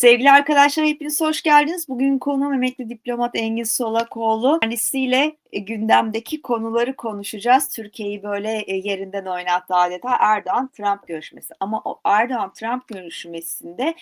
Sevgili arkadaşlar hepiniz hoş geldiniz. Bugün konuğum emekli diplomat Engin Solakoğlu. Kendisiyle e, gündemdeki konuları konuşacağız. Türkiye'yi böyle e, yerinden oynattı adeta Erdoğan-Trump görüşmesi. Ama o Erdoğan-Trump görüşmesinde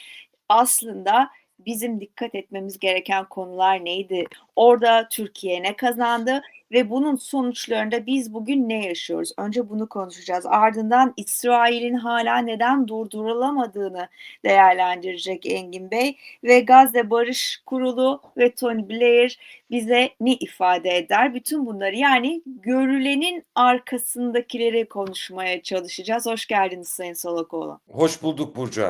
aslında bizim dikkat etmemiz gereken konular neydi? Orada Türkiye ne kazandı ve bunun sonuçlarında biz bugün ne yaşıyoruz? Önce bunu konuşacağız. Ardından İsrail'in hala neden durdurulamadığını değerlendirecek Engin Bey ve Gazze Barış Kurulu ve Tony Blair bize ne ifade eder? Bütün bunları yani görülenin arkasındakileri konuşmaya çalışacağız. Hoş geldiniz Sayın Solakoğlu. Hoş bulduk Burcu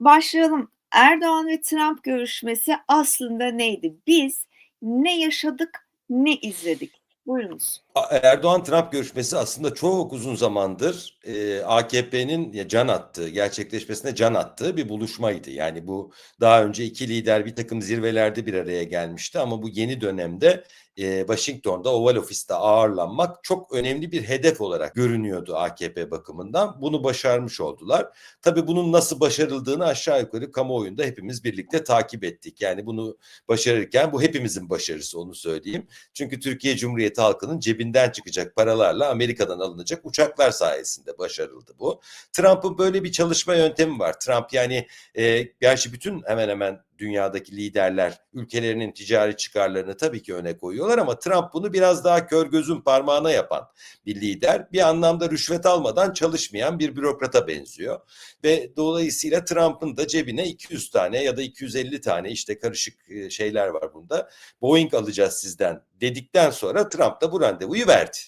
Başlayalım. Erdoğan ve Trump görüşmesi aslında neydi? Biz ne yaşadık, ne izledik? Buyurunuz. Erdoğan-Trump görüşmesi aslında çok uzun zamandır e, AKP'nin can attığı, gerçekleşmesine can attığı bir buluşmaydı. Yani bu daha önce iki lider bir takım zirvelerde bir araya gelmişti ama bu yeni dönemde e, Washington'da Oval Office'te ağırlanmak çok önemli bir hedef olarak görünüyordu AKP bakımından. Bunu başarmış oldular. Tabii bunun nasıl başarıldığını aşağı yukarı kamuoyunda hepimiz birlikte takip ettik. Yani bunu başarırken bu hepimizin başarısı onu söyleyeyim. Çünkü Türkiye Cumhuriyeti halkının cebinden çıkacak paralarla Amerika'dan alınacak uçaklar sayesinde başarıldı bu. Trump'ın böyle bir çalışma yöntemi var. Trump yani e, gerçi bütün hemen hemen dünyadaki liderler ülkelerinin ticari çıkarlarını tabii ki öne koyuyorlar ama Trump bunu biraz daha kör gözün parmağına yapan bir lider. Bir anlamda rüşvet almadan çalışmayan bir bürokrata benziyor. Ve dolayısıyla Trump'ın da cebine 200 tane ya da 250 tane işte karışık şeyler var bunda. Boeing alacağız sizden dedikten sonra Trump da bu randevuyu verdi.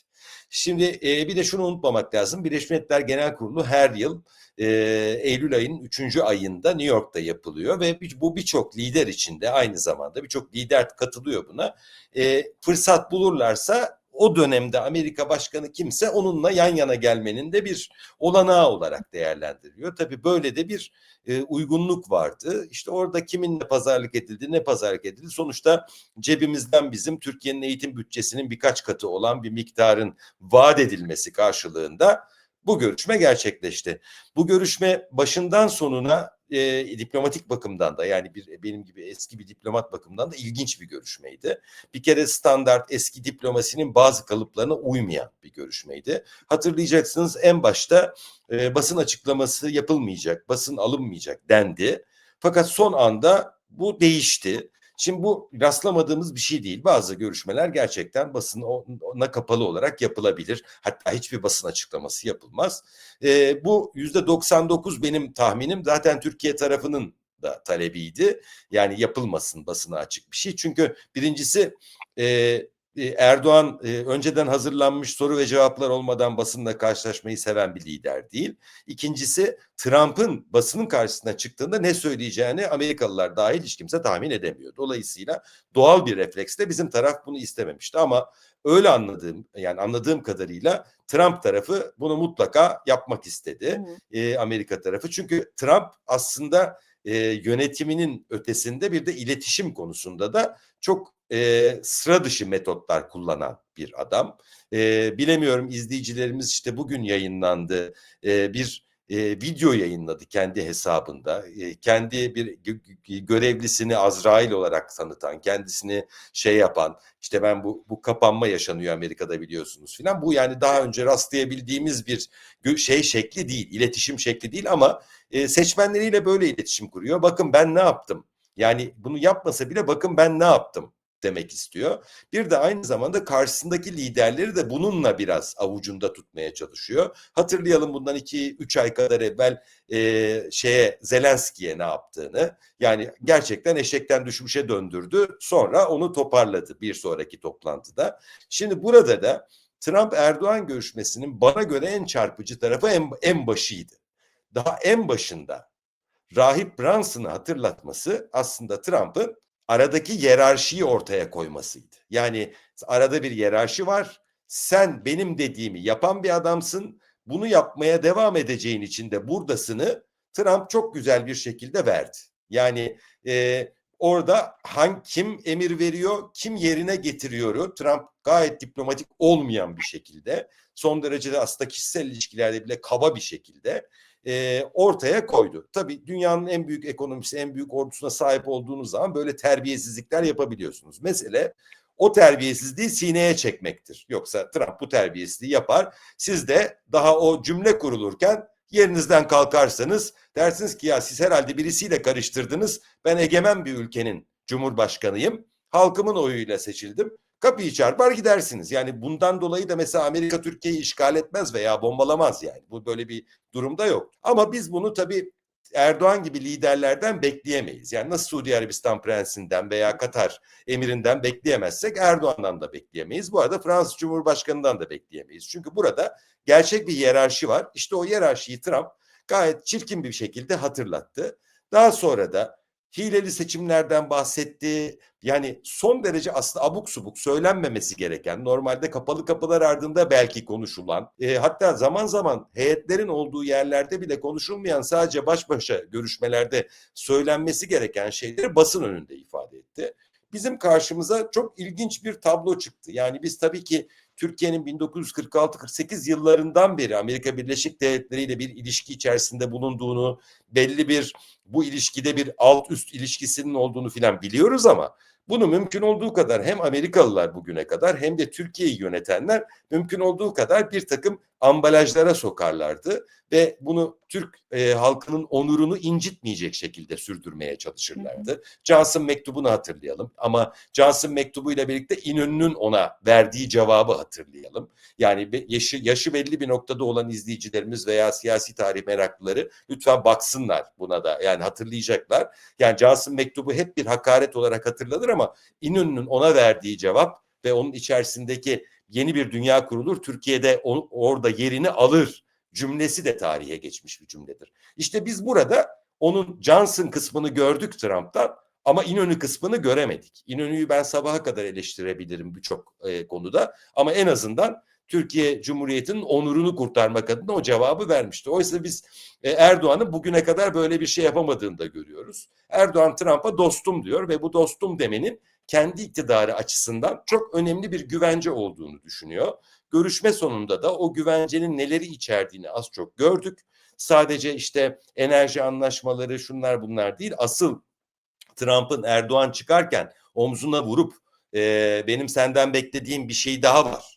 Şimdi e, bir de şunu unutmamak lazım. Birleşmiş Milletler Genel Kurulu her yıl e, Eylül ayının 3. ayında New York'ta yapılıyor ve bu birçok lider içinde aynı zamanda birçok lider katılıyor buna. E, fırsat bulurlarsa o dönemde Amerika Başkanı kimse onunla yan yana gelmenin de bir olanağı olarak değerlendiriliyor. Tabii böyle de bir e, uygunluk vardı. İşte orada kiminle pazarlık edildi, ne pazarlık edildi. Sonuçta cebimizden bizim Türkiye'nin eğitim bütçesinin birkaç katı olan bir miktarın vaat edilmesi karşılığında bu görüşme gerçekleşti. Bu görüşme başından sonuna e, diplomatik bakımdan da yani bir benim gibi eski bir diplomat bakımından da ilginç bir görüşmeydi. Bir kere standart eski diplomasinin bazı kalıplarına uymayan bir görüşmeydi. Hatırlayacaksınız en başta e, basın açıklaması yapılmayacak, basın alınmayacak dendi. Fakat son anda bu değişti. Şimdi bu rastlamadığımız bir şey değil. Bazı görüşmeler gerçekten basın ona kapalı olarak yapılabilir. Hatta hiçbir basın açıklaması yapılmaz. E, bu yüzde 99 benim tahminim zaten Türkiye tarafının da talebiydi. Yani yapılmasın basına açık bir şey. Çünkü birincisi e, Erdoğan e, önceden hazırlanmış soru ve cevaplar olmadan basınla karşılaşmayı seven bir lider değil. İkincisi Trump'ın basının karşısına çıktığında ne söyleyeceğini Amerikalılar dahil hiç kimse tahmin edemiyor. Dolayısıyla doğal bir refleksle bizim taraf bunu istememişti ama öyle anladığım yani anladığım kadarıyla Trump tarafı bunu mutlaka yapmak istedi. E, Amerika tarafı. Çünkü Trump aslında e, yönetiminin ötesinde bir de iletişim konusunda da çok e, sıra dışı metotlar kullanan bir adam. E, bilemiyorum izleyicilerimiz işte bugün yayınlandı e, bir e, video yayınladı kendi hesabında. E, kendi bir görevlisini Azrail olarak tanıtan, kendisini şey yapan, işte ben bu bu kapanma yaşanıyor Amerika'da biliyorsunuz filan. Bu yani daha önce rastlayabildiğimiz bir şey şekli değil, iletişim şekli değil ama e, seçmenleriyle böyle iletişim kuruyor. Bakın ben ne yaptım? Yani bunu yapmasa bile bakın ben ne yaptım demek istiyor. Bir de aynı zamanda karşısındaki liderleri de bununla biraz avucunda tutmaya çalışıyor. Hatırlayalım bundan 2-3 ay kadar evvel e, şeye Zelenski'ye ne yaptığını. Yani gerçekten eşekten düşmüşe döndürdü. Sonra onu toparladı bir sonraki toplantıda. Şimdi burada da Trump Erdoğan görüşmesinin bana göre en çarpıcı tarafı en, en başıydı. Daha en başında Rahip Branson'ı hatırlatması aslında Trump'ın aradaki yerarşiyi ortaya koymasıydı. Yani arada bir yerarşi var. Sen benim dediğimi yapan bir adamsın. Bunu yapmaya devam edeceğin için de buradasını Trump çok güzel bir şekilde verdi. Yani e, orada hangi kim emir veriyor, kim yerine getiriyor. Trump gayet diplomatik olmayan bir şekilde, son derece de aslında kişisel ilişkilerde bile kaba bir şekilde e, ortaya koydu. Tabii dünyanın en büyük ekonomisi, en büyük ordusuna sahip olduğunuz zaman böyle terbiyesizlikler yapabiliyorsunuz. Mesele o terbiyesizliği sineye çekmektir. Yoksa Trump bu terbiyesizliği yapar. Siz de daha o cümle kurulurken yerinizden kalkarsanız dersiniz ki ya siz herhalde birisiyle karıştırdınız. Ben egemen bir ülkenin cumhurbaşkanıyım. Halkımın oyuyla seçildim. Kapıyı çarpar gidersiniz. Yani bundan dolayı da mesela Amerika Türkiye'yi işgal etmez veya bombalamaz yani. Bu böyle bir durumda yok. Ama biz bunu tabii Erdoğan gibi liderlerden bekleyemeyiz. Yani nasıl Suudi Arabistan prensinden veya Katar emirinden bekleyemezsek Erdoğan'dan da bekleyemeyiz. Bu arada Fransız Cumhurbaşkanı'ndan da bekleyemeyiz. Çünkü burada gerçek bir hiyerarşi var. İşte o hiyerarşiyi Trump gayet çirkin bir şekilde hatırlattı. Daha sonra da hileli seçimlerden bahsetti. Yani son derece aslında abuk subuk söylenmemesi gereken normalde kapalı kapılar ardında belki konuşulan e, hatta zaman zaman heyetlerin olduğu yerlerde bile konuşulmayan sadece baş başa görüşmelerde söylenmesi gereken şeyleri basın önünde ifade etti. Bizim karşımıza çok ilginç bir tablo çıktı. Yani biz tabii ki Türkiye'nin 1946-48 yıllarından beri Amerika Birleşik Devletleri ile bir ilişki içerisinde bulunduğunu, belli bir bu ilişkide bir alt üst ilişkisinin olduğunu filan biliyoruz ama bunu mümkün olduğu kadar hem Amerikalılar bugüne kadar hem de Türkiye'yi yönetenler mümkün olduğu kadar bir takım ambalajlara sokarlardı ve bunu Türk e, halkının onurunu incitmeyecek şekilde sürdürmeye çalışırlardı. Hı hı. Johnson mektubunu hatırlayalım ama Johnson mektubuyla birlikte İnönü'nün ona verdiği cevabı hatırlayalım. Yani yaşı, yaşı belli bir noktada olan izleyicilerimiz veya siyasi tarih meraklıları lütfen baksınlar buna da yani hatırlayacaklar. Yani Johnson mektubu hep bir hakaret olarak hatırlanır ama İnönü'nün ona verdiği cevap ve onun içerisindeki yeni bir dünya kurulur, Türkiye'de on, orada yerini alır cümlesi de tarihe geçmiş bir cümledir. İşte biz burada onun Johnson kısmını gördük Trump'tan ama İnönü kısmını göremedik. İnönü'yü ben sabaha kadar eleştirebilirim birçok e, konuda ama en azından Türkiye Cumhuriyeti'nin onurunu kurtarmak adına o cevabı vermişti. Oysa biz e, Erdoğan'ın bugüne kadar böyle bir şey yapamadığını da görüyoruz. Erdoğan Trump'a dostum diyor ve bu dostum demenin kendi iktidarı açısından çok önemli bir güvence olduğunu düşünüyor. Görüşme sonunda da o güvencenin neleri içerdiğini az çok gördük. Sadece işte enerji anlaşmaları şunlar bunlar değil. Asıl Trump'ın Erdoğan çıkarken omzuna vurup e, benim senden beklediğim bir şey daha var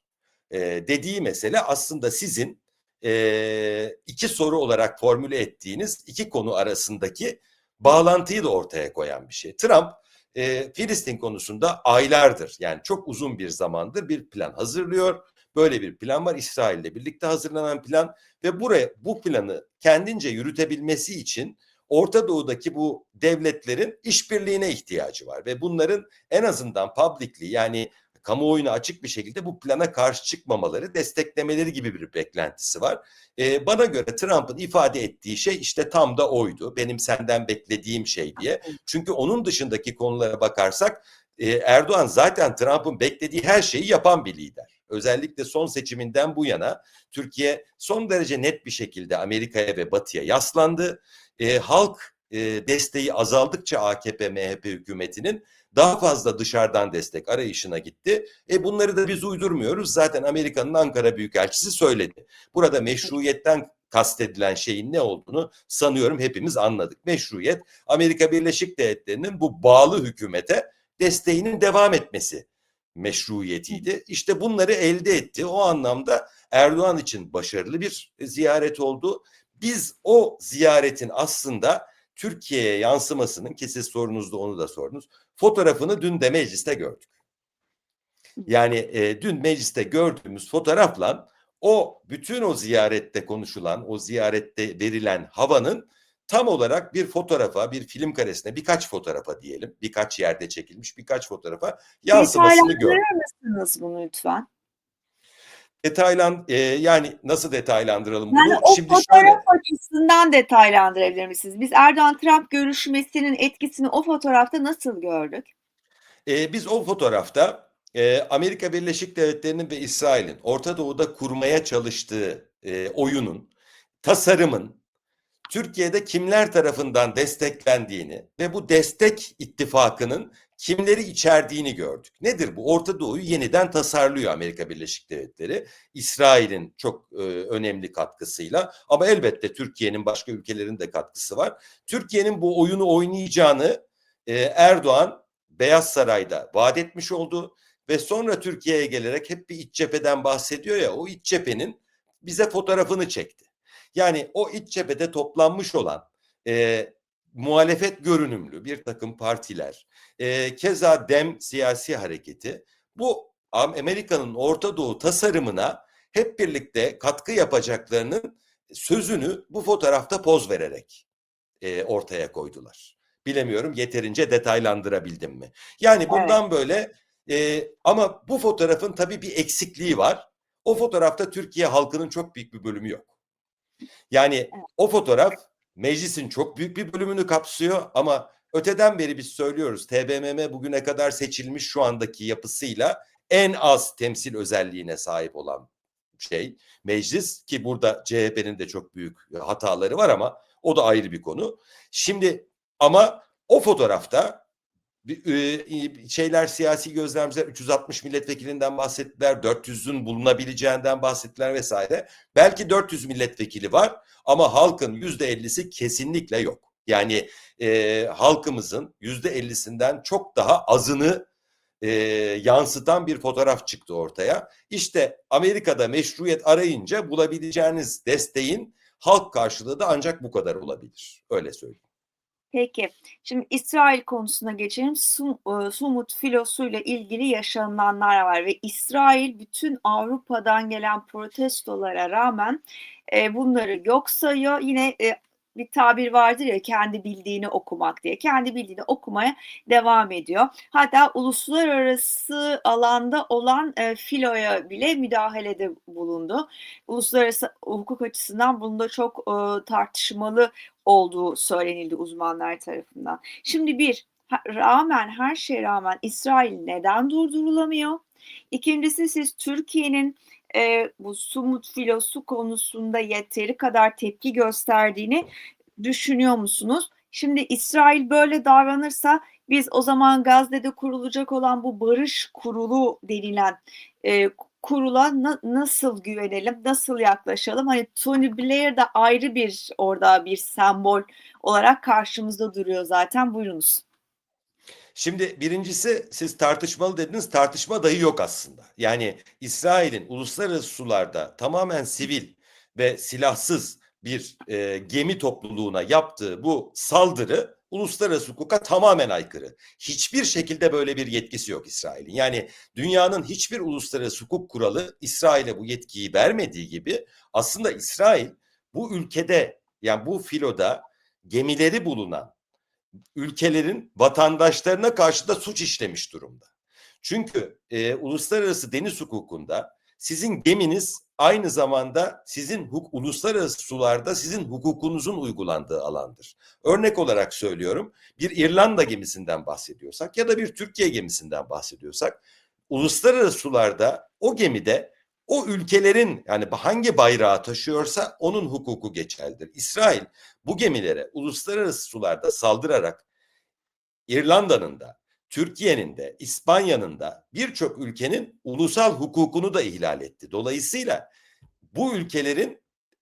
e, dediği mesele aslında sizin e, iki soru olarak formüle ettiğiniz iki konu arasındaki bağlantıyı da ortaya koyan bir şey. Trump e, Filistin konusunda aylardır yani çok uzun bir zamandır bir plan hazırlıyor. Böyle bir plan var İsrail ile birlikte hazırlanan plan ve buraya bu planı kendince yürütebilmesi için Orta Doğu'daki bu devletlerin işbirliğine ihtiyacı var ve bunların en azından publicly yani kamuoyuna açık bir şekilde bu plana karşı çıkmamaları, desteklemeleri gibi bir beklentisi var. Ee, bana göre Trump'ın ifade ettiği şey işte tam da oydu. Benim senden beklediğim şey diye. Çünkü onun dışındaki konulara bakarsak e, Erdoğan zaten Trump'ın beklediği her şeyi yapan bir lider. Özellikle son seçiminden bu yana Türkiye son derece net bir şekilde Amerika'ya ve Batı'ya yaslandı. E, halk e, desteği azaldıkça AKP MHP hükümetinin daha fazla dışarıdan destek arayışına gitti. E bunları da biz uydurmuyoruz. Zaten Amerika'nın Ankara Büyükelçisi söyledi. Burada meşruiyetten kastedilen şeyin ne olduğunu sanıyorum hepimiz anladık. Meşruiyet Amerika Birleşik Devletleri'nin bu bağlı hükümete desteğinin devam etmesi meşruiyetiydi. İşte bunları elde etti. O anlamda Erdoğan için başarılı bir ziyaret oldu. Biz o ziyaretin aslında Türkiye'ye yansımasının ki siz sorunuzda onu da sordunuz. Fotoğrafını dün de mecliste gördük. Yani e, dün mecliste gördüğümüz fotoğrafla o bütün o ziyarette konuşulan, o ziyarette verilen havanın tam olarak bir fotoğrafa, bir film karesine, birkaç fotoğrafa diyelim, birkaç yerde çekilmiş birkaç fotoğrafa yansımasını gördük. Detaylandırır mısınız bunu lütfen? Detaylan e, yani nasıl detaylandıralım Yani bunu? o Şimdi fotoğraf şöyle açısından detaylandırabilir misiniz? Biz Erdoğan-Trump görüşmesinin etkisini o fotoğrafta nasıl gördük? e, biz o fotoğrafta e, Amerika Birleşik Devletleri'nin ve İsrail'in Orta Doğu'da kurmaya çalıştığı e, oyunun, tasarımın Türkiye'de kimler tarafından desteklendiğini ve bu destek ittifakının kimleri içerdiğini gördük. Nedir bu? Orta Doğu'yu yeniden tasarlıyor Amerika Birleşik Devletleri. İsrail'in çok e, önemli katkısıyla ama elbette Türkiye'nin başka ülkelerin de katkısı var. Türkiye'nin bu oyunu oynayacağını e, Erdoğan Beyaz Saray'da vaat etmiş oldu ve sonra Türkiye'ye gelerek hep bir iç cepheden bahsediyor ya o iç cephenin bize fotoğrafını çekti. Yani o iç cephede toplanmış olan e, muhalefet görünümlü bir takım partiler, e, keza Dem siyasi hareketi bu Amerika'nın Orta Doğu tasarımına hep birlikte katkı yapacaklarının sözünü bu fotoğrafta poz vererek e, ortaya koydular. Bilemiyorum yeterince detaylandırabildim mi? Yani bundan evet. böyle e, ama bu fotoğrafın tabii bir eksikliği var. O fotoğrafta Türkiye halkının çok büyük bir bölümü yok. Yani o fotoğraf meclisin çok büyük bir bölümünü kapsıyor ama öteden beri biz söylüyoruz TBMM bugüne kadar seçilmiş şu andaki yapısıyla en az temsil özelliğine sahip olan şey meclis ki burada CHP'nin de çok büyük hataları var ama o da ayrı bir konu. Şimdi ama o fotoğrafta şeyler siyasi gözlemciler 360 milletvekilinden bahsettiler, 400'ün bulunabileceğinden bahsettiler vesaire. Belki 400 milletvekili var ama halkın %50'si kesinlikle yok. Yani e, halkımızın %50'sinden çok daha azını e, yansıtan bir fotoğraf çıktı ortaya. İşte Amerika'da meşruiyet arayınca bulabileceğiniz desteğin halk karşılığı da ancak bu kadar olabilir. Öyle söyleyeyim. Peki, şimdi İsrail konusuna geçelim. Sum, e, Sumut filosuyla ilgili yaşananlar var ve İsrail bütün Avrupa'dan gelen protestolara rağmen e, bunları yok sayıyor. Yine e, bir tabir vardır ya kendi bildiğini okumak diye. Kendi bildiğini okumaya devam ediyor. Hatta uluslararası alanda olan e, filoya bile müdahalede bulundu. Uluslararası hukuk açısından bunda çok e, tartışmalı olduğu söylenildi uzmanlar tarafından. Şimdi bir, rağmen her şeye rağmen İsrail neden durdurulamıyor? İkincisi siz Türkiye'nin e, bu Sumut filosu konusunda yeteri kadar tepki gösterdiğini düşünüyor musunuz? Şimdi İsrail böyle davranırsa biz o zaman Gazze'de kurulacak olan bu barış kurulu denilen e, kurula na, nasıl güvenelim, nasıl yaklaşalım? Hani Tony Blair de ayrı bir orada bir sembol olarak karşımızda duruyor zaten. Buyurunuz. Şimdi birincisi siz tartışmalı dediniz tartışma dahi yok aslında. Yani İsrail'in uluslararası sularda tamamen sivil ve silahsız bir e, gemi topluluğuna yaptığı bu saldırı uluslararası hukuka tamamen aykırı. Hiçbir şekilde böyle bir yetkisi yok İsrail'in. Yani dünyanın hiçbir uluslararası hukuk kuralı İsrail'e bu yetkiyi vermediği gibi aslında İsrail bu ülkede yani bu filoda gemileri bulunan ülkelerin vatandaşlarına karşı da suç işlemiş durumda. Çünkü e, uluslararası deniz hukukunda sizin geminiz aynı zamanda sizin uluslararası sularda sizin hukukunuzun uygulandığı alandır. Örnek olarak söylüyorum bir İrlanda gemisinden bahsediyorsak ya da bir Türkiye gemisinden bahsediyorsak uluslararası sularda o gemide o ülkelerin yani hangi bayrağı taşıyorsa onun hukuku geçerlidir. İsrail bu gemilere uluslararası sularda saldırarak İrlanda'nın da Türkiye'nin de İspanya'nın da birçok ülkenin ulusal hukukunu da ihlal etti. Dolayısıyla bu ülkelerin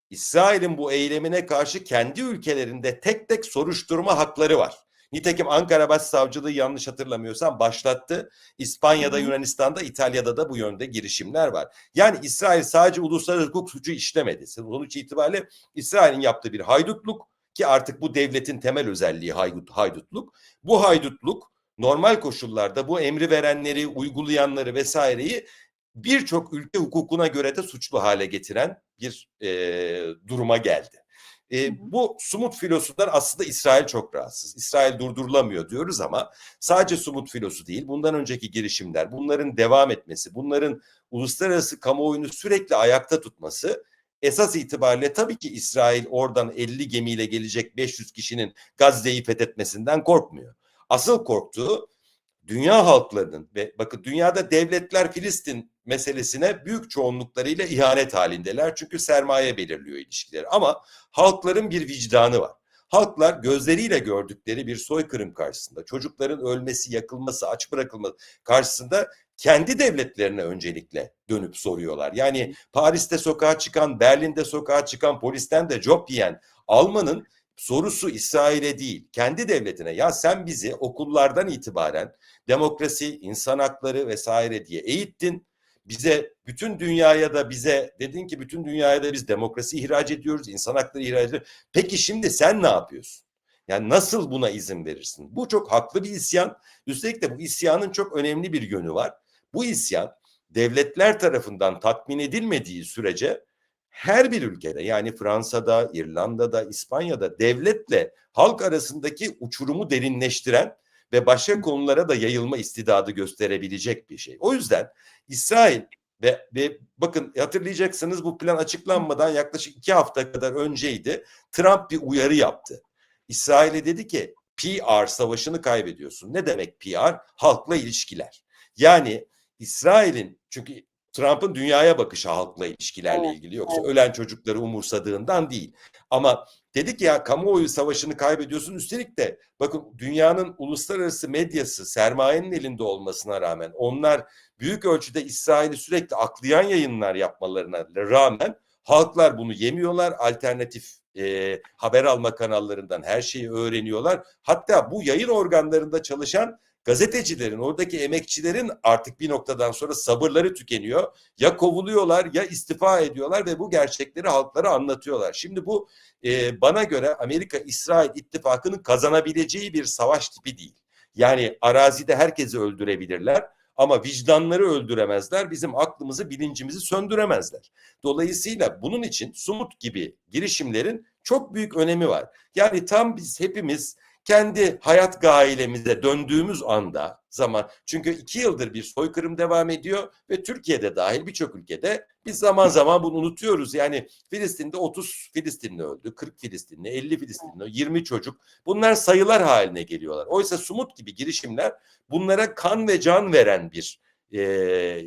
İsrail'in bu eylemine karşı kendi ülkelerinde tek tek soruşturma hakları var. Nitekim Ankara Başsavcılığı yanlış hatırlamıyorsam başlattı. İspanya'da, Yunanistan'da, İtalya'da da bu yönde girişimler var. Yani İsrail sadece uluslararası hukuk suçu işlemedi. Sonuç itibariyle İsrail'in yaptığı bir haydutluk ki artık bu devletin temel özelliği haydut, haydutluk. Bu haydutluk normal koşullarda bu emri verenleri, uygulayanları vesaireyi birçok ülke hukukuna göre de suçlu hale getiren bir e, duruma geldi. E, bu sumut filosundan aslında İsrail çok rahatsız. İsrail durdurulamıyor diyoruz ama sadece sumut filosu değil. Bundan önceki girişimler, bunların devam etmesi, bunların uluslararası kamuoyunu sürekli ayakta tutması esas itibariyle tabii ki İsrail oradan 50 gemiyle gelecek 500 kişinin Gazze'yi fethetmesinden korkmuyor. Asıl korktuğu dünya halklarının ve bakın dünyada devletler Filistin meselesine büyük çoğunluklarıyla ihanet halindeler. Çünkü sermaye belirliyor ilişkileri. Ama halkların bir vicdanı var. Halklar gözleriyle gördükleri bir soykırım karşısında, çocukların ölmesi, yakılması, aç bırakılması karşısında kendi devletlerine öncelikle dönüp soruyorlar. Yani Paris'te sokağa çıkan, Berlin'de sokağa çıkan, polisten de job yiyen Alman'ın sorusu İsrail'e değil, kendi devletine. Ya sen bizi okullardan itibaren demokrasi, insan hakları vesaire diye eğittin. Bize bütün dünyaya da bize dedin ki bütün dünyaya da biz demokrasi ihraç ediyoruz, insan hakları ihraç ediyoruz. Peki şimdi sen ne yapıyorsun? Yani nasıl buna izin verirsin? Bu çok haklı bir isyan. Üstelik de bu isyanın çok önemli bir yönü var. Bu isyan devletler tarafından tatmin edilmediği sürece her bir ülkede yani Fransa'da, İrlanda'da, İspanya'da devletle halk arasındaki uçurumu derinleştiren ve başka konulara da yayılma istidadı gösterebilecek bir şey. O yüzden İsrail ve, ve bakın hatırlayacaksınız bu plan açıklanmadan yaklaşık iki hafta kadar önceydi. Trump bir uyarı yaptı. İsrail'e dedi ki PR savaşını kaybediyorsun. Ne demek PR? Halkla ilişkiler. Yani İsrail'in çünkü Trump'ın dünyaya bakışı halkla ilişkilerle ilgili yoksa ölen çocukları umursadığından değil. Ama dedik ya kamuoyu savaşını kaybediyorsun. Üstelik de bakın dünyanın uluslararası medyası sermayenin elinde olmasına rağmen onlar büyük ölçüde İsrail'i sürekli aklayan yayınlar yapmalarına rağmen halklar bunu yemiyorlar. Alternatif e, haber alma kanallarından her şeyi öğreniyorlar. Hatta bu yayın organlarında çalışan gazetecilerin, oradaki emekçilerin artık bir noktadan sonra sabırları tükeniyor. Ya kovuluyorlar ya istifa ediyorlar ve bu gerçekleri halklara anlatıyorlar. Şimdi bu e, bana göre Amerika-İsrail ittifakının kazanabileceği bir savaş tipi değil. Yani arazide herkesi öldürebilirler ama vicdanları öldüremezler. Bizim aklımızı, bilincimizi söndüremezler. Dolayısıyla bunun için Sumut gibi girişimlerin çok büyük önemi var. Yani tam biz hepimiz kendi hayat gailemize döndüğümüz anda zaman çünkü iki yıldır bir soykırım devam ediyor ve Türkiye'de dahil birçok ülkede biz zaman zaman bunu unutuyoruz. Yani Filistin'de 30 Filistinli öldü, 40 Filistinli, 50 Filistinli, 20 çocuk. Bunlar sayılar haline geliyorlar. Oysa Sumut gibi girişimler bunlara kan ve can veren bir e,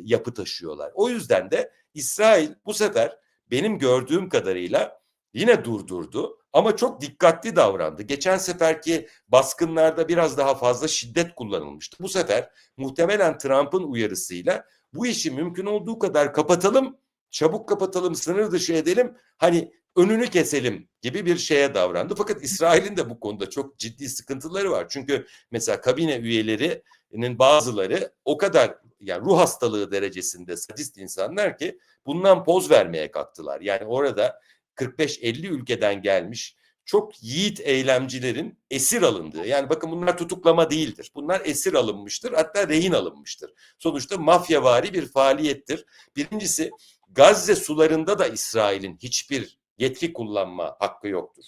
yapı taşıyorlar. O yüzden de İsrail bu sefer benim gördüğüm kadarıyla yine durdurdu ama çok dikkatli davrandı. Geçen seferki baskınlarda biraz daha fazla şiddet kullanılmıştı. Bu sefer muhtemelen Trump'ın uyarısıyla bu işi mümkün olduğu kadar kapatalım, çabuk kapatalım, sınır dışı edelim, hani önünü keselim gibi bir şeye davrandı. Fakat İsrail'in de bu konuda çok ciddi sıkıntıları var. Çünkü mesela kabine üyelerinin bazıları o kadar yani ruh hastalığı derecesinde sadist insanlar ki bundan poz vermeye kalktılar. Yani orada 45-50 ülkeden gelmiş çok yiğit eylemcilerin esir alındığı. Yani bakın bunlar tutuklama değildir. Bunlar esir alınmıştır hatta rehin alınmıştır. Sonuçta mafyavari bir faaliyettir. Birincisi Gazze sularında da İsrail'in hiçbir yetki kullanma hakkı yoktur.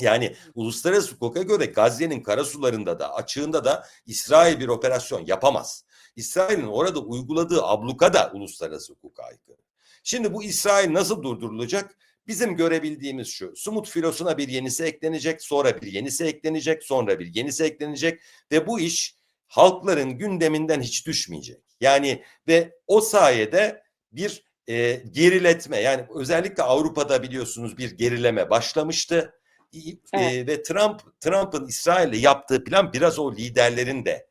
Yani uluslararası hukuka göre Gazze'nin karasularında da açığında da İsrail bir operasyon yapamaz. İsrail'in orada uyguladığı abluka da uluslararası hukuka aykırı. Şimdi bu İsrail nasıl durdurulacak? Bizim görebildiğimiz şu. Sumut filosuna bir yenisi eklenecek, sonra bir yenisi eklenecek, sonra bir yenisi eklenecek ve bu iş halkların gündeminden hiç düşmeyecek. Yani ve o sayede bir e, geriletme yani özellikle Avrupa'da biliyorsunuz bir gerileme başlamıştı. Evet. E, ve Trump Trump'ın İsrail'le yaptığı plan biraz o liderlerin de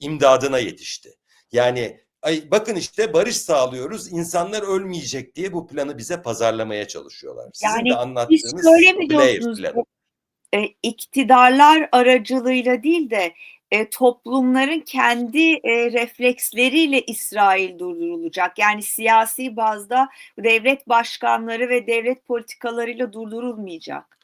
imdadına yetişti. Yani ay bakın işte barış sağlıyoruz, insanlar ölmeyecek diye bu planı bize pazarlamaya çalışıyorlar. Sizin yani de anlattığınız diyorsunuz? Bu, e, iktidarlar aracılığıyla değil de e, toplumların kendi e, refleksleriyle İsrail durdurulacak. Yani siyasi bazda devlet başkanları ve devlet politikalarıyla durdurulmayacak.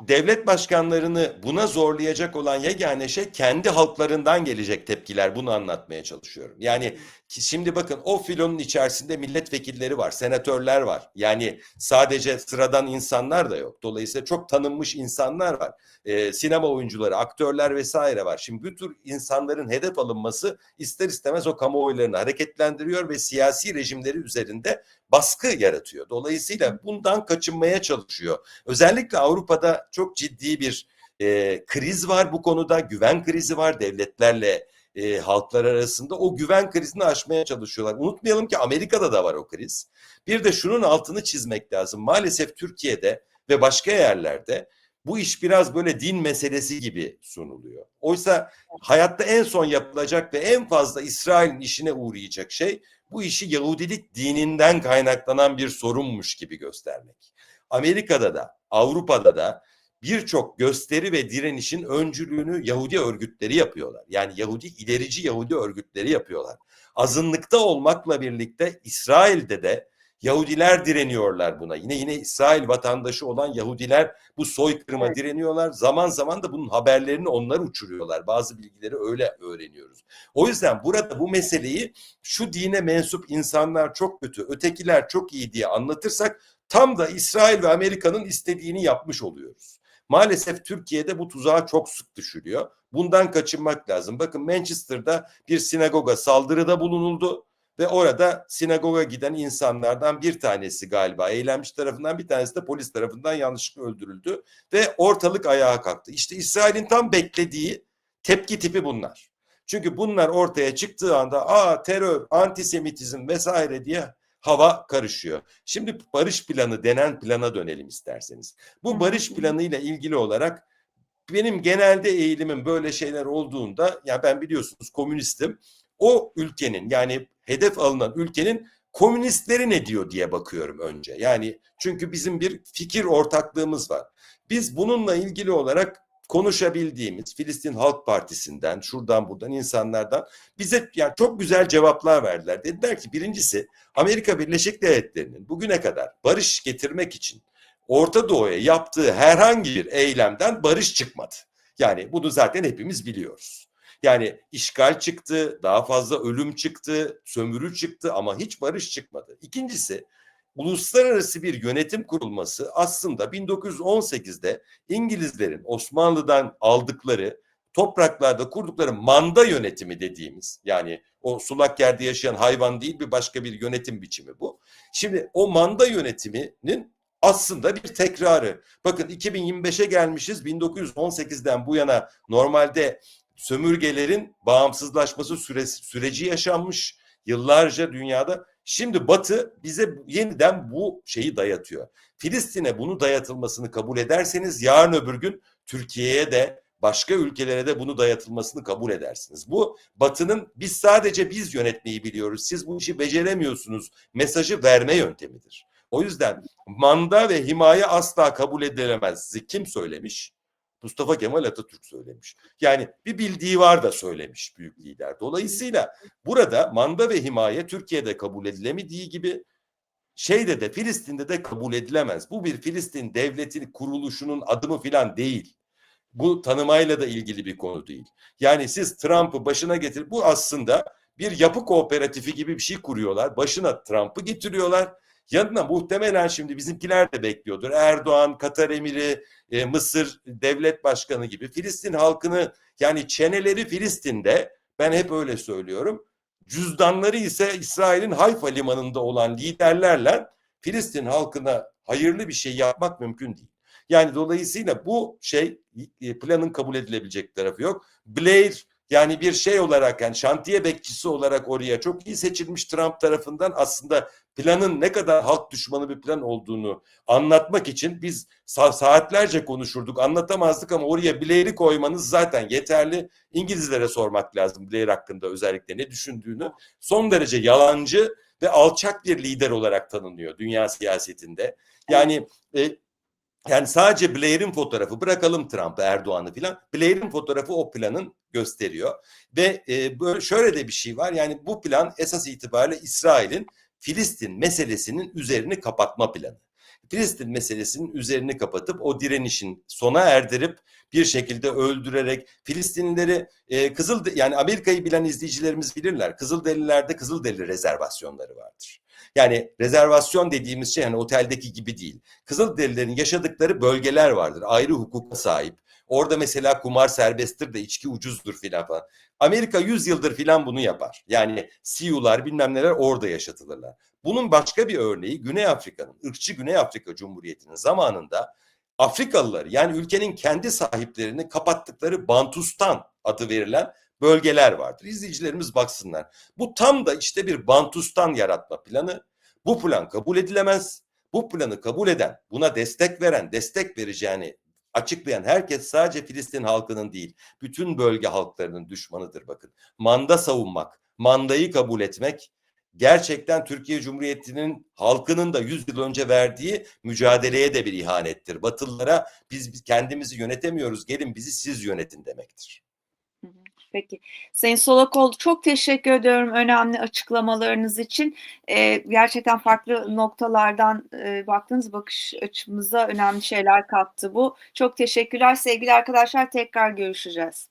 Devlet başkanlarını buna zorlayacak olan yegane şey kendi halklarından gelecek tepkiler. Bunu anlatmaya çalışıyorum. Yani şimdi bakın o filonun içerisinde milletvekilleri var, senatörler var. Yani sadece sıradan insanlar da yok. Dolayısıyla çok tanınmış insanlar var. Ee, sinema oyuncuları, aktörler vesaire var. Şimdi bu tür insanların hedef alınması ister istemez o kamuoylarını hareketlendiriyor ve siyasi rejimleri üzerinde baskı yaratıyor. Dolayısıyla bundan kaçınmaya çalışıyor. Özellikle Avrupa'da çok ciddi bir e, kriz var bu konuda. Güven krizi var devletlerle e, halklar arasında. O güven krizini aşmaya çalışıyorlar. Unutmayalım ki Amerika'da da var o kriz. Bir de şunun altını çizmek lazım. Maalesef Türkiye'de ve başka yerlerde bu iş biraz böyle din meselesi gibi sunuluyor. Oysa hayatta en son yapılacak ve en fazla İsrail'in işine uğrayacak şey bu işi Yahudilik dininden kaynaklanan bir sorunmuş gibi göstermek. Amerika'da da Avrupa'da da birçok gösteri ve direnişin öncülüğünü Yahudi örgütleri yapıyorlar. Yani Yahudi ilerici Yahudi örgütleri yapıyorlar. Azınlıkta olmakla birlikte İsrail'de de Yahudiler direniyorlar buna. Yine yine İsrail vatandaşı olan Yahudiler bu soykırıma Evet. direniyorlar. Zaman zaman da bunun haberlerini onlar uçuruyorlar. Bazı bilgileri öyle öğreniyoruz. O yüzden burada bu meseleyi şu dine mensup insanlar çok kötü, ötekiler çok iyi diye anlatırsak tam da İsrail ve Amerika'nın istediğini yapmış oluyoruz. Maalesef Türkiye'de bu tuzağa çok sık düşülüyor. Bundan kaçınmak lazım. Bakın Manchester'da bir sinagoga saldırıda bulunuldu ve orada sinagoga giden insanlardan bir tanesi galiba eylemci tarafından bir tanesi de polis tarafından yanlışlıkla öldürüldü ve ortalık ayağa kalktı. İşte İsrail'in tam beklediği tepki tipi bunlar. Çünkü bunlar ortaya çıktığı anda aa terör, antisemitizm vesaire diye hava karışıyor. Şimdi barış planı denen plana dönelim isterseniz. Bu barış planı ile ilgili olarak benim genelde eğilimim böyle şeyler olduğunda ya ben biliyorsunuz komünistim. O ülkenin yani hedef alınan ülkenin komünistleri ne diyor diye bakıyorum önce. Yani çünkü bizim bir fikir ortaklığımız var. Biz bununla ilgili olarak konuşabildiğimiz Filistin Halk Partisi'nden, şuradan buradan insanlardan bize yani çok güzel cevaplar verdiler. Dediler ki birincisi Amerika Birleşik Devletleri'nin bugüne kadar barış getirmek için Orta Doğu'ya yaptığı herhangi bir eylemden barış çıkmadı. Yani bunu zaten hepimiz biliyoruz. Yani işgal çıktı, daha fazla ölüm çıktı, sömürü çıktı ama hiç barış çıkmadı. İkincisi uluslararası bir yönetim kurulması aslında 1918'de İngilizlerin Osmanlı'dan aldıkları topraklarda kurdukları manda yönetimi dediğimiz yani o sulak yerde yaşayan hayvan değil bir başka bir yönetim biçimi bu. Şimdi o manda yönetiminin aslında bir tekrarı. Bakın 2025'e gelmişiz. 1918'den bu yana normalde sömürgelerin bağımsızlaşması süresi, süreci yaşanmış yıllarca dünyada. Şimdi Batı bize yeniden bu şeyi dayatıyor. Filistin'e bunu dayatılmasını kabul ederseniz yarın öbür gün Türkiye'ye de başka ülkelere de bunu dayatılmasını kabul edersiniz. Bu Batı'nın biz sadece biz yönetmeyi biliyoruz. Siz bu işi beceremiyorsunuz mesajı verme yöntemidir. O yüzden manda ve himaye asla kabul edilemez. Kim söylemiş? Mustafa Kemal Atatürk söylemiş. Yani bir bildiği var da söylemiş büyük lider. Dolayısıyla burada manda ve himaye Türkiye'de kabul edilemediği gibi şeyde de Filistin'de de kabul edilemez. Bu bir Filistin devleti kuruluşunun adımı filan değil. Bu tanımayla da ilgili bir konu değil. Yani siz Trump'ı başına getir. Bu aslında bir yapı kooperatifi gibi bir şey kuruyorlar. Başına Trump'ı getiriyorlar. Yanına muhtemelen şimdi bizimkiler de bekliyordur. Erdoğan, Katar Emiri, e, Mısır devlet başkanı gibi Filistin halkını yani çeneleri Filistin'de ben hep öyle söylüyorum. Cüzdanları ise İsrail'in Hayfa limanında olan liderlerle Filistin halkına hayırlı bir şey yapmak mümkün değil. Yani dolayısıyla bu şey e, planın kabul edilebilecek tarafı yok. Blair yani bir şey olarak yani şantiye bekçisi olarak oraya çok iyi seçilmiş Trump tarafından aslında planın ne kadar halk düşmanı bir plan olduğunu anlatmak için biz sa- saatlerce konuşurduk anlatamazdık ama oraya Blair'i koymanız zaten yeterli. İngilizlere sormak lazım Blair hakkında özellikle ne düşündüğünü. Son derece yalancı ve alçak bir lider olarak tanınıyor dünya siyasetinde. Yani e, yani sadece Blair'in fotoğrafı bırakalım Trump'ı Erdoğan'ı filan. Blair'in fotoğrafı o planın gösteriyor. Ve e, böyle şöyle de bir şey var. Yani bu plan esas itibariyle İsrail'in Filistin meselesinin üzerini kapatma planı. Filistin meselesinin üzerini kapatıp o direnişin sona erdirip bir şekilde öldürerek Filistinlileri e, Kızıl yani Amerika'yı bilen izleyicilerimiz bilirler. Kızılderililerde Kızılderili rezervasyonları vardır. Yani rezervasyon dediğimiz şey hani oteldeki gibi değil. Kızılderililerin yaşadıkları bölgeler vardır. Ayrı hukuka sahip. Orada mesela kumar serbesttir de içki ucuzdur filan falan. Amerika 100 yıldır filan bunu yapar. Yani Siyular bilmem neler orada yaşatılırlar. Bunun başka bir örneği Güney Afrika'nın, ırkçı Güney Afrika Cumhuriyeti'nin zamanında Afrikalıları yani ülkenin kendi sahiplerini kapattıkları Bantustan adı verilen bölgeler vardır. İzleyicilerimiz baksınlar. Bu tam da işte bir Bantustan yaratma planı. Bu plan kabul edilemez. Bu planı kabul eden, buna destek veren, destek vereceğini açıklayan herkes sadece Filistin halkının değil, bütün bölge halklarının düşmanıdır bakın. Manda savunmak, mandayı kabul etmek gerçekten Türkiye Cumhuriyeti'nin halkının da 100 yıl önce verdiği mücadeleye de bir ihanettir. Batılılara biz, kendimizi yönetemiyoruz, gelin bizi siz yönetin demektir. Peki. Sayın Solakoğlu çok teşekkür ediyorum önemli açıklamalarınız için. Eee, gerçekten farklı noktalardan, eee, baktığınız bakış açımıza önemli şeyler kattı bu. Çok teşekkürler. Sevgili arkadaşlar tekrar görüşeceğiz.